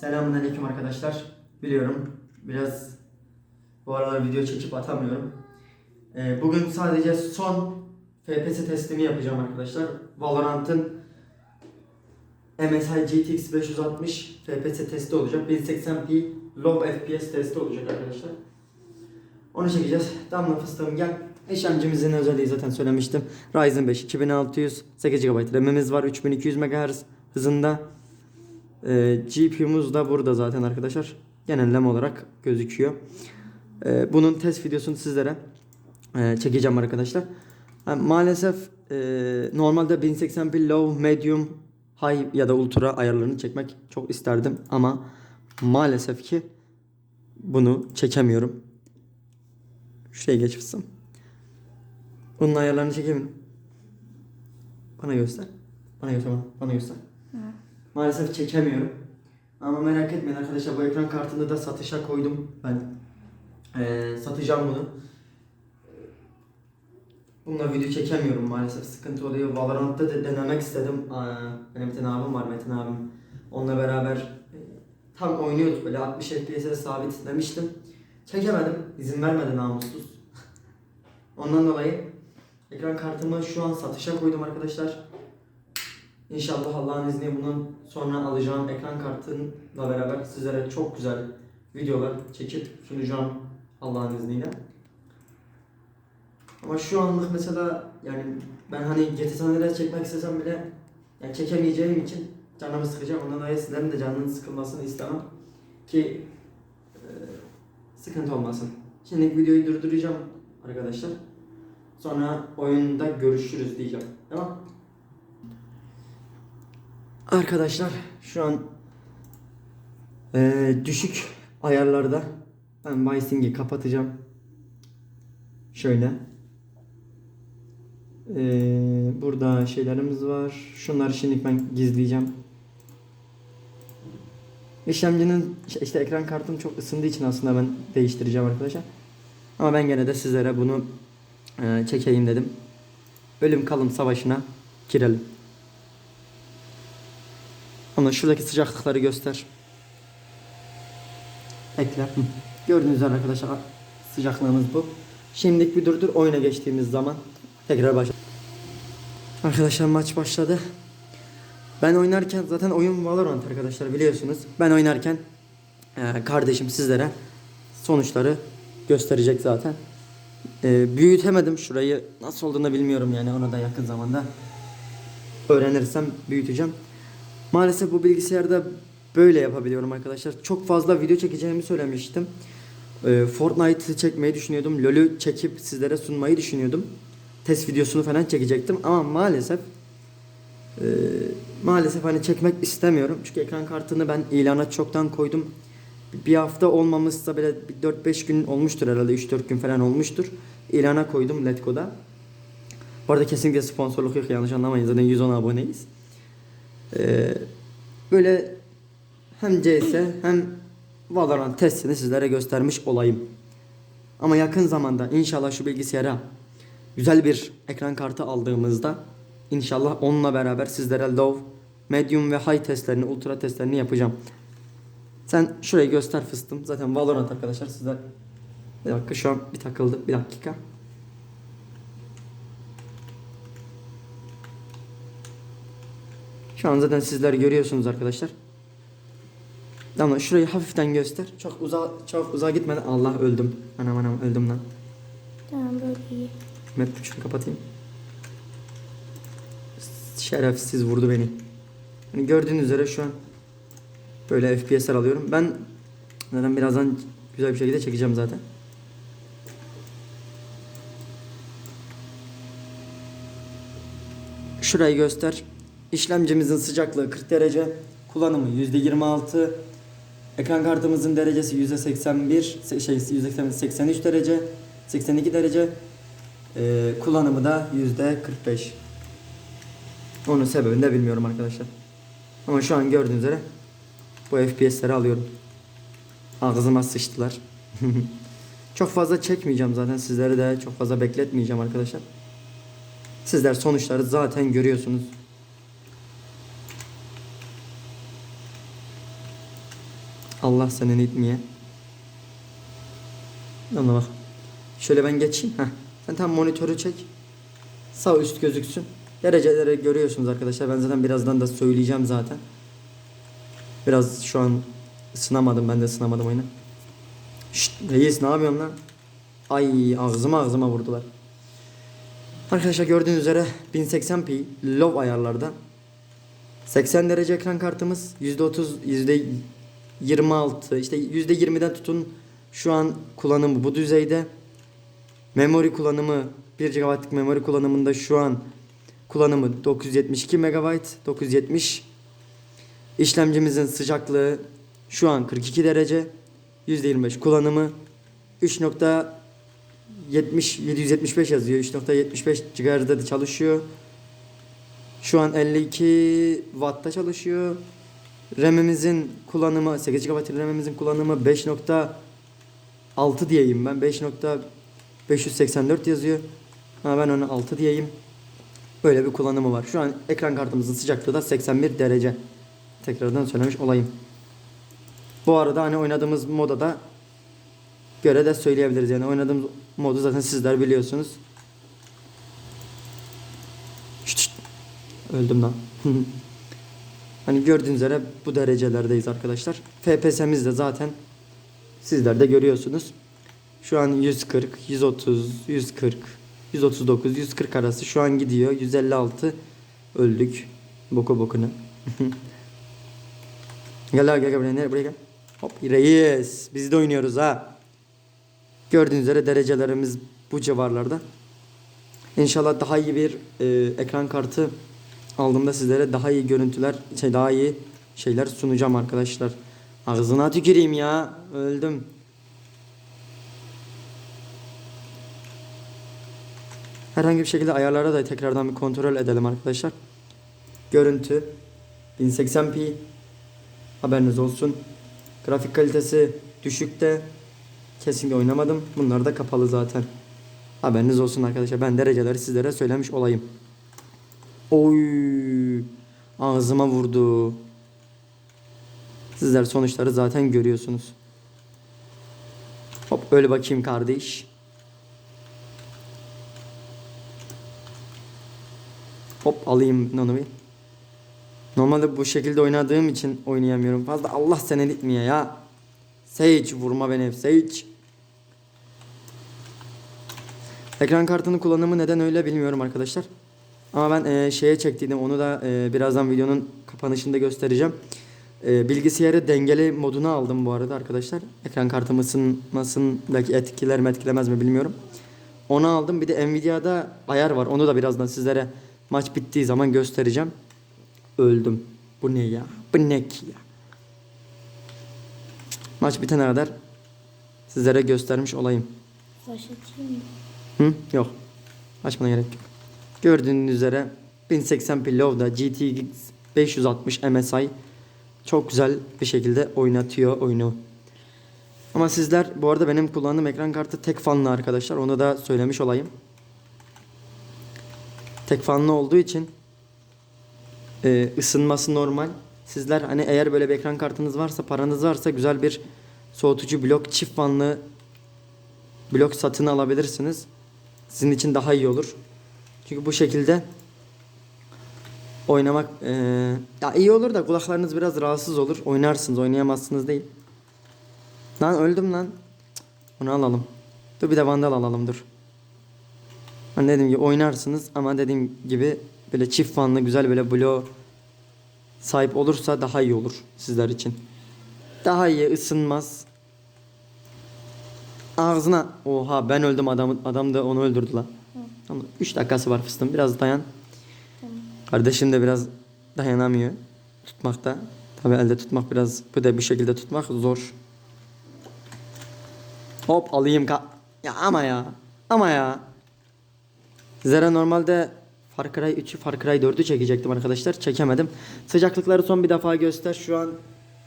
Selamünaleyküm arkadaşlar. Biliyorum biraz bu aralar video çekip atamıyorum. Ee, bugün sadece son FPS testimi yapacağım arkadaşlar. Valorant'ın MSI GTX 560 FPS testi olacak. 1080p low FPS testi olacak arkadaşlar. Onu çekeceğiz. Damla fıstığım gel. İşlemcimizin özelliği zaten söylemiştim. Ryzen 5 2600 8 GB RAM'imiz var 3200 MHz hızında. Ee, GPU'muz da burada zaten arkadaşlar. Genelleme olarak gözüküyor. Ee, bunun test videosunu sizlere e, çekeceğim arkadaşlar. Ha, maalesef e, normalde 1080p low, medium, high ya da ultra ayarlarını çekmek çok isterdim ama maalesef ki bunu çekemiyorum. Şuraya geç fıstım. Bunun ayarlarını çekemiyorum. Bana göster. Bana göster bana. Bana göster. Maalesef çekemiyorum. Ama merak etmeyin arkadaşlar bu ekran kartını da satışa koydum ben. Ee, satacağım bunu. Bununla video çekemiyorum maalesef sıkıntı oluyor. Valorant'ta da denemek istedim. Bir tane abim var Metin abim. Onunla beraber e, tam oynuyorduk böyle 60 FPS'e sabit demiştim. Çekemedim. izin vermedi namussuz. Ondan dolayı ekran kartımı şu an satışa koydum arkadaşlar. İnşallah Allah'ın izniyle bundan sonra alacağım ekran kartıyla beraber sizlere çok güzel videolar çekip sunacağım Allah'ın izniyle. Ama şu anlık mesela yani ben hani GT sahneler çekmek istesem bile yani çekemeyeceğim için canımı sıkacağım. Ondan dolayı sizlerin de canının sıkılmasını istemem ki e, sıkıntı olmasın. Şimdi videoyu durduracağım arkadaşlar. Sonra oyunda görüşürüz diyeceğim. Tamam Arkadaşlar şu an e, düşük ayarlarda ben Vicing'i kapatacağım. Şöyle. E, burada şeylerimiz var. Şunları şimdi ben gizleyeceğim. İşlemcinin işte ekran kartım çok ısındığı için aslında ben değiştireceğim arkadaşlar. Ama ben gene de sizlere bunu e, çekeyim dedim. Ölüm kalım savaşına girelim. Ama şuradaki sıcaklıkları göster. Ekle. Gördüğünüz üzere arkadaşlar sıcaklığımız bu. Şimdilik bir durdur oyuna geçtiğimiz zaman tekrar başla. Arkadaşlar maç başladı. Ben oynarken zaten oyun Valorant arkadaşlar biliyorsunuz. Ben oynarken e, kardeşim sizlere sonuçları gösterecek zaten. E, büyütemedim şurayı. Nasıl olduğunu bilmiyorum yani onu da yakın zamanda öğrenirsem büyüteceğim. Maalesef bu bilgisayarda böyle yapabiliyorum arkadaşlar. Çok fazla video çekeceğimi söylemiştim. Ee, Fortnite'ı çekmeyi düşünüyordum. LoL'ü çekip sizlere sunmayı düşünüyordum. Test videosunu falan çekecektim ama maalesef e, maalesef hani çekmek istemiyorum. Çünkü ekran kartını ben ilana çoktan koydum. Bir hafta olmamışsa bile 4-5 gün olmuştur herhalde 3-4 gün falan olmuştur. İlana koydum Letgo'da. Bu arada kesinlikle sponsorluk yok yanlış anlamayın zaten 110 aboneyiz. Ee, böyle hem CS hem Valorant testini sizlere göstermiş olayım. Ama yakın zamanda inşallah şu bilgisayara güzel bir ekran kartı aldığımızda inşallah onunla beraber sizlere low, medium ve high testlerini, ultra testlerini yapacağım. Sen şurayı göster fıstım. Zaten Valorant arkadaşlar sizler. Bir dakika şu an bir takıldı. Bir dakika. Şu an zaten sizler görüyorsunuz arkadaşlar. Ama şurayı hafiften göster. Çok uzağa çok uzağa gitmeden Allah öldüm. Anam anam öldüm lan. Tamam böyle iyi. Met şunu kapatayım. Şerefsiz vurdu beni. Yani gördüğünüz üzere şu an böyle FPS'ler alıyorum. Ben zaten birazdan güzel bir şekilde çekeceğim zaten. Şurayı göster. İşlemcimizin sıcaklığı 40 derece. Kullanımı %26. Ekran kartımızın derecesi %81. se- Şey %83 derece. 82 derece. Ee, kullanımı da %45. Onun sebebini de bilmiyorum arkadaşlar. Ama şu an gördüğünüz üzere bu FPS'leri alıyorum. Ağzıma sıçtılar. çok fazla çekmeyeceğim zaten sizleri de çok fazla bekletmeyeceğim arkadaşlar. Sizler sonuçları zaten görüyorsunuz. Allah seni itmeye. Ona bak. Şöyle ben geçeyim. Heh. Sen tam monitörü çek. Sağ üst gözüksün. Dereceleri görüyorsunuz arkadaşlar. Ben zaten birazdan da söyleyeceğim zaten. Biraz şu an ısınamadım. Ben de ısınamadım oyunu. Şşt reis ne yapıyorsun lan? Ay ağzıma ağzıma vurdular. Arkadaşlar gördüğünüz üzere 1080p low ayarlarda 80 derece ekran kartımız %30 %26 işte %20'den tutun şu an kullanımı bu düzeyde. Memori kullanımı 1 GB'lık memori kullanımında şu an kullanımı 972 MB 970 İşlemcimizin sıcaklığı şu an 42 derece %25 kullanımı 3.70 775 yazıyor 3.75 GHz'de de çalışıyor. Şu an 52 Watt'ta çalışıyor RAM'imizin kullanımı 8 GB RAM'imizin kullanımı 5.6 diyeyim ben. 5.584 yazıyor. Ama ben onu 6 diyeyim. Böyle bir kullanımı var. Şu an ekran kartımızın sıcaklığı da 81 derece. Tekrardan söylemiş olayım. Bu arada hani oynadığımız moda da göre de söyleyebiliriz. Yani oynadığımız modu zaten sizler biliyorsunuz. Şşt, şşt. öldüm lan Hani gördüğünüz üzere bu derecelerdeyiz arkadaşlar. FPS'miz de zaten sizler de görüyorsunuz. Şu an 140, 130, 140, 139, 140 arası şu an gidiyor. 156 öldük. Boku bokuna. gel gel gel buraya, buraya gel. Hop reis. Biz de oynuyoruz ha. Gördüğünüz üzere derecelerimiz bu civarlarda. İnşallah daha iyi bir e, ekran kartı aldığımda sizlere daha iyi görüntüler, şey daha iyi şeyler sunacağım arkadaşlar. Ağzına tüküreyim ya. Öldüm. Herhangi bir şekilde ayarlara da tekrardan bir kontrol edelim arkadaşlar. Görüntü 1080p haberiniz olsun. Grafik kalitesi düşükte. Kesinlikle oynamadım. Bunlar da kapalı zaten. Haberiniz olsun arkadaşlar. Ben dereceleri sizlere söylemiş olayım. Oy ağzıma vurdu. Sizler sonuçları zaten görüyorsunuz. Hop öyle bakayım kardeş. Hop alayım onu bir. Normalde bu şekilde oynadığım için oynayamıyorum fazla. Allah seni itmeye ya. Sage vurma beni Sage. Ekran kartının kullanımı neden öyle bilmiyorum arkadaşlar. Ama ben e, şeye çektiydim onu da e, birazdan videonun kapanışında göstereceğim. E, bilgisayarı dengeli moduna aldım bu arada arkadaşlar. Ekran kartım ısınmasındaki etkiler mi etkilemez mi bilmiyorum. Onu aldım. Bir de Nvidia'da ayar var. Onu da birazdan sizlere maç bittiği zaman göstereceğim. Öldüm. Bu ne ya? Bu ne ki ya? Maç bitene kadar sizlere göstermiş olayım. Atayım mı? Hı? Yok. Açmana gerek yok. Gördüğünüz üzere 1080p Low'da GTX 560 MSI çok güzel bir şekilde oynatıyor oyunu. Ama sizler bu arada benim kullandığım ekran kartı tek fanlı arkadaşlar. Onu da söylemiş olayım. Tek fanlı olduğu için e, ısınması normal. Sizler hani eğer böyle bir ekran kartınız varsa paranız varsa güzel bir soğutucu blok çift fanlı blok satın alabilirsiniz. Sizin için daha iyi olur. Çünkü bu şekilde oynamak eee, ya iyi olur da kulaklarınız biraz rahatsız olur. Oynarsınız, oynayamazsınız değil. Lan öldüm lan. Onu alalım. Dur bir de vandal alalım dur. Hani dediğim gibi oynarsınız ama dediğim gibi böyle çift fanlı güzel böyle bloğ sahip olursa daha iyi olur sizler için. Daha iyi ısınmaz. Ağzına oha ben öldüm adam adam da onu öldürdü lan. Tamam 3 dakikası var fıstığım biraz dayan. Tamam. Kardeşim de biraz dayanamıyor tutmakta. Tabi elde tutmak biraz bu da bir şekilde tutmak zor. Hop alayım ka ya ama ya ama ya. Zera normalde Far Cry 3'ü Far Cry 4'ü çekecektim arkadaşlar. Çekemedim. Sıcaklıkları son bir defa göster. Şu an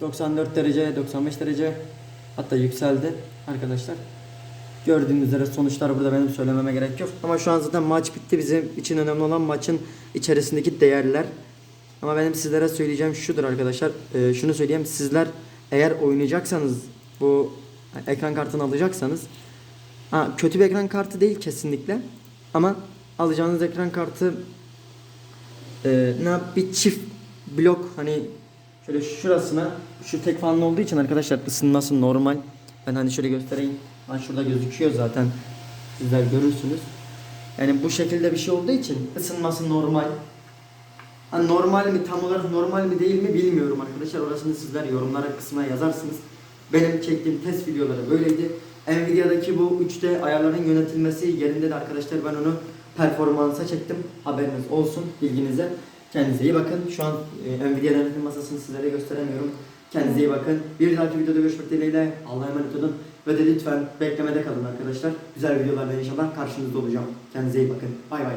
94 derece, 95 derece hatta yükseldi arkadaşlar. Gördüğünüz üzere sonuçlar burada benim söylememe gerek yok. Ama şu an zaten maç bitti. Bizim için önemli olan maçın içerisindeki değerler. Ama benim sizlere söyleyeceğim şudur arkadaşlar. Ee, şunu söyleyeyim. Sizler eğer oynayacaksanız bu ekran kartını alacaksanız ha, kötü bir ekran kartı değil kesinlikle ama alacağınız ekran kartı e, ne yap bir çift blok hani şöyle şurasına şu tek fanlı olduğu için arkadaşlar ısınması normal. Ben hani şöyle göstereyim. Ha şurada gözüküyor zaten. Sizler görürsünüz. Yani bu şekilde bir şey olduğu için ısınması normal. Hani normal mi tam olarak normal mi değil mi bilmiyorum arkadaşlar. Orasını sizler yorumlara kısmına yazarsınız. Benim çektiğim test videoları böyleydi. Nvidia'daki bu 3D ayarların yönetilmesi yerinde de arkadaşlar ben onu performansa çektim. Haberiniz olsun bilginize. Kendinize iyi bakın. Şu an e, Nvidia denetim masasını sizlere gösteremiyorum. Kendinize iyi bakın. Bir dahaki videoda görüşmek dileğiyle. Allah'a emanet olun. Ve de lütfen beklemede kalın arkadaşlar. Güzel videolarla inşallah karşınızda olacağım. Kendinize iyi bakın. Bay bay.